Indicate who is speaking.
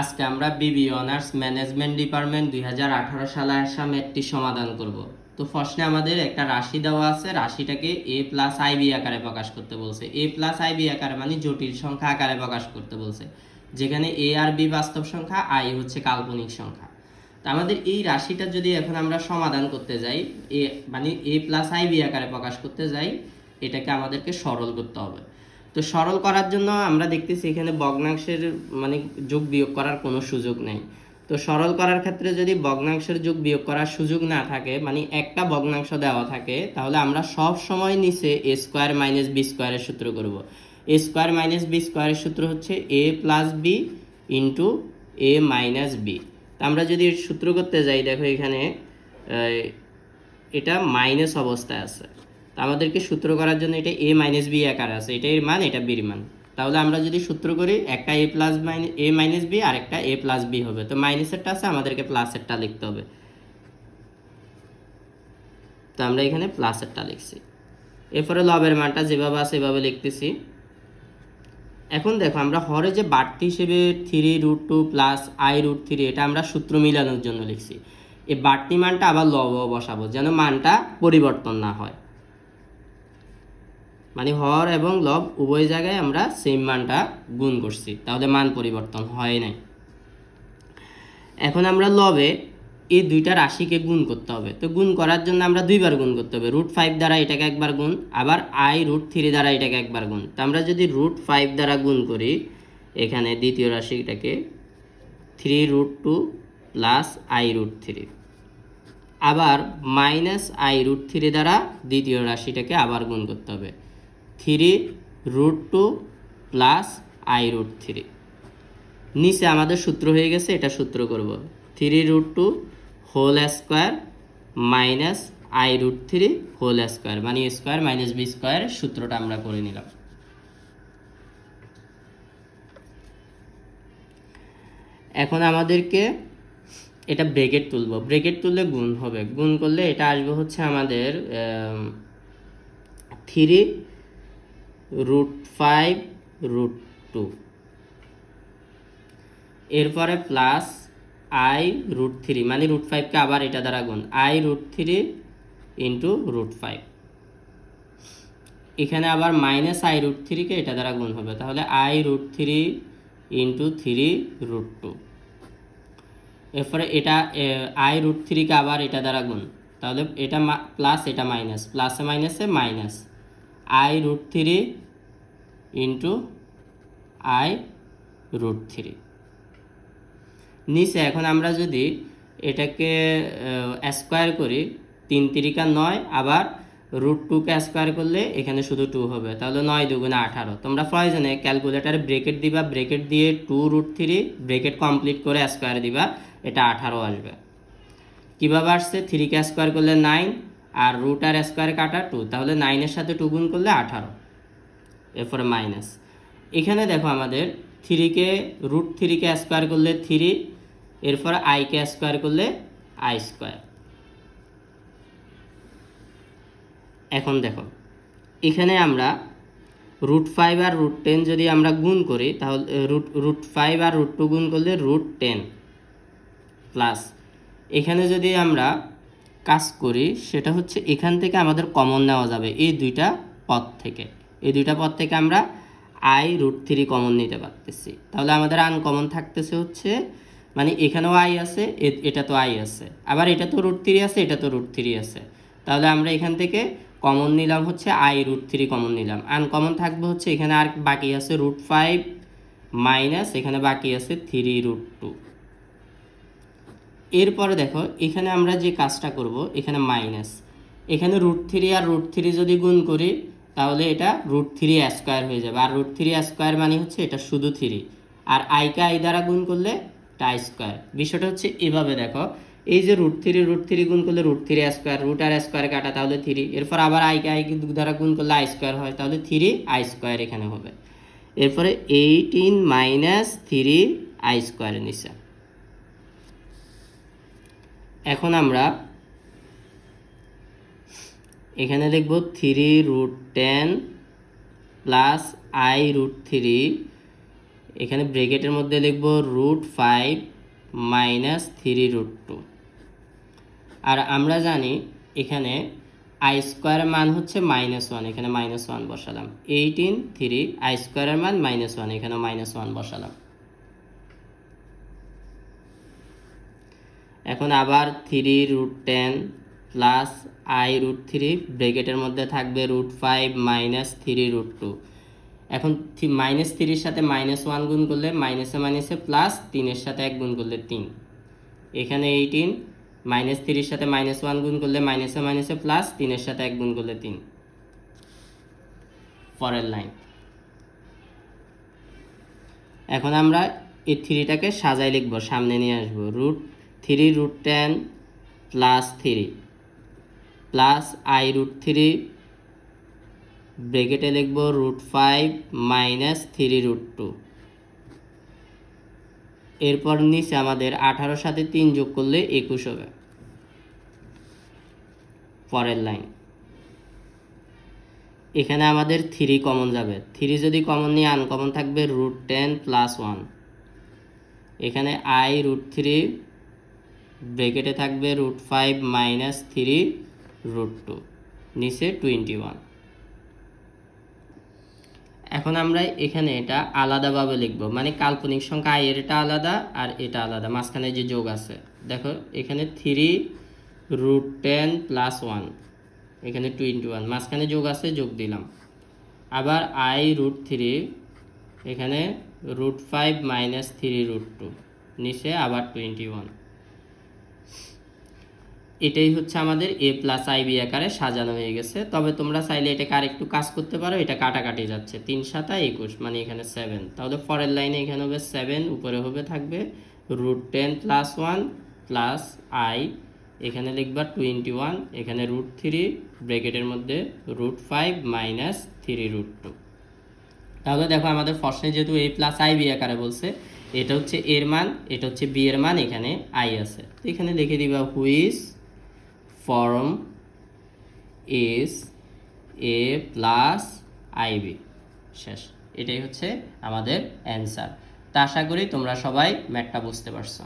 Speaker 1: আজকে আমরা বিবি honours management department দুই সালে আসা ম্যাথটি সমাধান করব। তো প্রশ্নে আমাদের একটা রাশি দেওয়া আছে, রাশিটাকে এ প্লাস আইবি আকারে প্রকাশ করতে বলছে। এ প্লাস আইবি আকারে মানে জটিল সংখ্যা আকারে প্রকাশ করতে বলছে। যেখানে এ আর বি বাস্তব সংখ্যা, আই হচ্ছে কাল্পনিক সংখ্যা। তো আমাদের এই রাশিটা যদি এখন আমরা সমাধান করতে যাই, এ মানে এ প্লাস আইবি আকারে প্রকাশ করতে যাই, এটাকে আমাদেরকে সরল করতে হবে। তো সরল করার জন্য আমরা দেখতেছি এখানে ভগ্নাংশের মানে যোগ বিয়োগ করার কোনো সুযোগ নেই। তো সরল করার ক্ষেত্রে যদি ভগ্নাংশের যোগ বিয়োগ করার সুযোগ না থাকে মানে একটা ভগ্নাংশ দেওয়া থাকে, তাহলে আমরা সব সময় নিচে এ স্কোয়ার মাইনাস বি স্কোয়ারের সূত্র করব। এ স্কোয়ার মাইনাস বি স্কোয়ারের সূত্র হচ্ছে A plus B into A minus B আমরা যদি সূত্র করতে যাই, দেখো এখানে এটা মাইনাস অবস্থায় আছে। তো আমাদেরকে সূত্র করার জন্য এটা এ মাইনাস বি আকার আছে, এটা এর মান, এটা বির মান। তাহলে আমরা যদি সূত্র করি, একটা A plus minus A minus B আর একটা এ প্লাস বি হবে। তো মাইনাসেরটা আছে, আমাদেরকে প্লাসেরটা লিখতে হবে। তো আমরা এখানে প্লাসেরটা লিখছি। এরপরে লবের মানটা যেভাবে আছে, এভাবে লিখতেছি। এখন দেখো, আমরা হরে যে বাড়তি হিসেবে three root two plus I root three এটা আমরা সূত্র মিলানোর জন্য লিখছি। এই বাড়তি মানটা আবার লব বসাবো, যেন মানটা পরিবর্তন না হয়। মানে হর এবং লব উভয় জায়গায় আমরা সেম মানটা গুণ করছি। তাহলে মান পরিবর্তন হয় নাই। এখন আমরা লবে এই দুইটা রাশিকে গুণ করতে হবে। তো গুণ করার জন্য আমরা দুইবার গুণ করতে হবে। রুট ফাইভ দ্বারা এটাকে একবার গুণ, আবার আই রুট থ্রি দ্বারা এটাকে একবার গুণ। তো আমরা যদি রুট ফাইভ দ্বারা গুণ করি, এখানে দ্বিতীয় রাশিটাকে three root two plus I root three আবার মাইনাস আই রুট থ্রি দ্বারা দ্বিতীয় রাশিটাকে আবার গুণ করতে হবে। Three root two plus I root three. নিচে আমাদের সূত্র হয়ে গেছে, এটা সূত্র করব। Three root two whole square minus I root three whole square মানে স্কোয়ার মাইনাস বি স্কোয়ার সূত্রটা আমরা করে নিলাম। এখন আমাদেরকে এটা ব্রেকেট তুলব। ব্রেকেট তুললে গুণ হবে। গুণ করলে এটা আসবে হচ্ছে আমাদের three root five, root two. এরপরে প্লাস আই রুট থ্রি মানে রুট ফাইভকে আবার এটা দ্বারা গুণ, I root three into root five. এখানে আবার মাইনাস আই রুট থ্রিকে এটা দ্বারা গুণ হবে, তাহলে I root three into three root two. এরপরে এটা আই রুট থ্রিকে আবার এটা দ্বারা গুণ, তাহলে এটা প্লাস এটা মাইনাস, প্লাসে মাইনাসে minus. I root three into I root three নিচে এখন আমরা যদি এটাকে স্কোয়ার করি, তিন তিরিকা নয়, আবার রুট টুকে স্কোয়ার করলে এখানে শুধু টু হবে। তাহলে নয় দুগুণে আঠারো। তোমরা প্রয়োজনে ক্যালকুলেটারে ব্রেকেট দিবা ব্রেকেট দিয়ে two root three bracket complete করে স্কোয়ার দিবা, এটা আঠারো আসবে। কীভাবে আসছে? থ্রিকে স্কোয়ার করলে নাইন আর রুট আর স্কোয়ার কাটা টু তাহলে নাইনের সাথে টু গুণ করলে আঠারো। এরপরে মাইনাস এখানে দেখো আমাদের থ্রিকে রুট থ্রিকে স্কোয়ার করলে থ্রি এরপর আইকে স্কোয়ার করলে আই স্কোয়ার এখন দেখো, এখানে আমরা রুট ফাইভ আর রুট টেন যদি আমরা গুণ করি, তাহলে রুট রুট ফাইভ আর রুট টু গুণ করলে রুট টেন প্লাস এখানে যদি আমরা কাজ করি, সেটা হচ্ছে এখান থেকে আমাদের কমন নেওয়া যাবে এই দুইটা পদ থেকে। এই দুইটা পদ থেকে আমরা আই রুট থ্রি কমন নিতে পারতেছি। তাহলে আমাদের আনকমন থাকতেছে হচ্ছে মানে এখানেও আই আছে এটা তো আই আছে। আবার এটা তো রুট থ্রি আছে, এটা তো রুট থ্রি আছে। তাহলে আমরা এখান থেকে কমন নিলাম হচ্ছে আই রুট থ্রি কমন নিলাম। আনকমন থাকবে হচ্ছে এখানে আর বাকি আছে রুট ফাইভ মাইনাস এখানে বাকি আছে থ্রি রুট টু এরপরে দেখো, এখানে আমরা যে কাজটা করব, এখানে মাইনাস এখানে রুট থ্রি আর রুট থ্রি যদি গুণ করি তাহলে এটা রুট থ্রি স্কোয়ার হয়ে যাবে। আর রুট থ্রি স্কোয়ার মানে হচ্ছে এটা শুধু থ্রি আর আইকে আই দ্বারা গুণ করলে টাই স্কোয়ার বিষয়টা হচ্ছে এভাবে দেখো। এই যে রুট থ্রি রুট থ্রি গুণ করলে রুট থ্রি স্কোয়ার রুট আর স্কোয়ার কাটা, তাহলে থ্রি এরপর আবার আইকে আই দ্বারা গুণ করলে আই স্কোয়ার হয়, তাহলে থ্রি আই স্কোয়ার এখানে হবে। এরপরে eighteen minus three I square নিচে। এখন আমরা এখানে লিখব three root ten plus I root three এখানে ব্রেকেটের মধ্যে লিখব root five minus three root two আর আমরা জানি এখানে আই স্কোয়ারের মান হচ্ছে মাইনাস ওয়ান এখানে মাইনাস ওয়ান বসালাম। এইটিন থ্রি আই স্কোয়ারের মান মাইনাস ওয়ান এখানে মাইনাস ওয়ান বসালাম। এখন আবার three root ten plus I root three ব্রেকেটের মধ্যে থাকবে root five minus three root two এখন মাইনাস থ্রির সাথে মাইনাস ওয়ান গুণ করলে মাইনাসে মাইনাসে প্লাস তিনের সাথে এক গুণ করলে তিন। এখানে এইটিন মাইনাস থ্রির সাথে মাইনাস ওয়ান গুণ করলে মাইনাসে মাইনাসে প্লাস তিনের সাথে এক গুণ করলে তিন। পরের লাইন এখন আমরা এই থ্রিটাকে সাজাই লিখব, সামনে নিয়ে আসব। Root three root ten plus three plus I root three ব্রেকেটে লিখব root five minus three root two. এরপর নিচে আমাদের আঠারোর সাথে তিন যোগ করলে একুশ হবে। পরের লাইন। এখানে আমাদের থ্রি কমন যাবে। থ্রি যদি কমন নিয়ে আনকমন থাকবে রুট টেন প্লাস ওয়ান। এখানে আই রুট থ্রি ব্রেকেটে থাকবে root five minus three root two নিচে টোয়েন্টি ওয়ান এখন আমরা এখানে এটা আলাদাভাবে লিখব মানে কাল্পনিক সংখ্যা আই এর এটা আলাদা আর এটা আলাদা, মাঝখানে যে যোগ আছে। দেখো, এখানে three root ten plus one এখানে টোয়েন্টি ওয়ান মাঝখানে যোগ আছে, যোগ দিলাম। আবার আই রুট থ্রি এখানে root five minus three root two নিচে আবার টোয়েন্টি ওয়ান এটাই হচ্ছে আমাদের এ প্লাস আইবি আকারে সাজানো হয়ে গেছে। তবে তোমরা চাইলে এটাকে আর একটু কাজ করতে পারো, এটা কাটাকাটি যাচ্ছে। তিন সাতা একুশ মানে এখানে সেভেন তাহলে ফরের লাইনে এখানে হবে সেভেন উপরে হবে থাকবে root ten plus one plus I এখানে লিখবা টোয়েন্টি ওয়ান এখানে রুট থ্রি ব্রেকেটের মধ্যে root five minus three root two তাহলে দেখো আমাদের প্রশ্নে যেহেতু এ প্লাস আই বি আকারে বলছে, এটা হচ্ছে এর মান, এটা হচ্ছে বি এর মান, এখানে আই আছে। তো এখানে লিখে দিবা which is form is A plus I B শেষ। এটাই হচ্ছে আমাদের অ্যান্সার তা আশা করি তোমরা সবাই ম্যাটটা বুঝতে পারছ।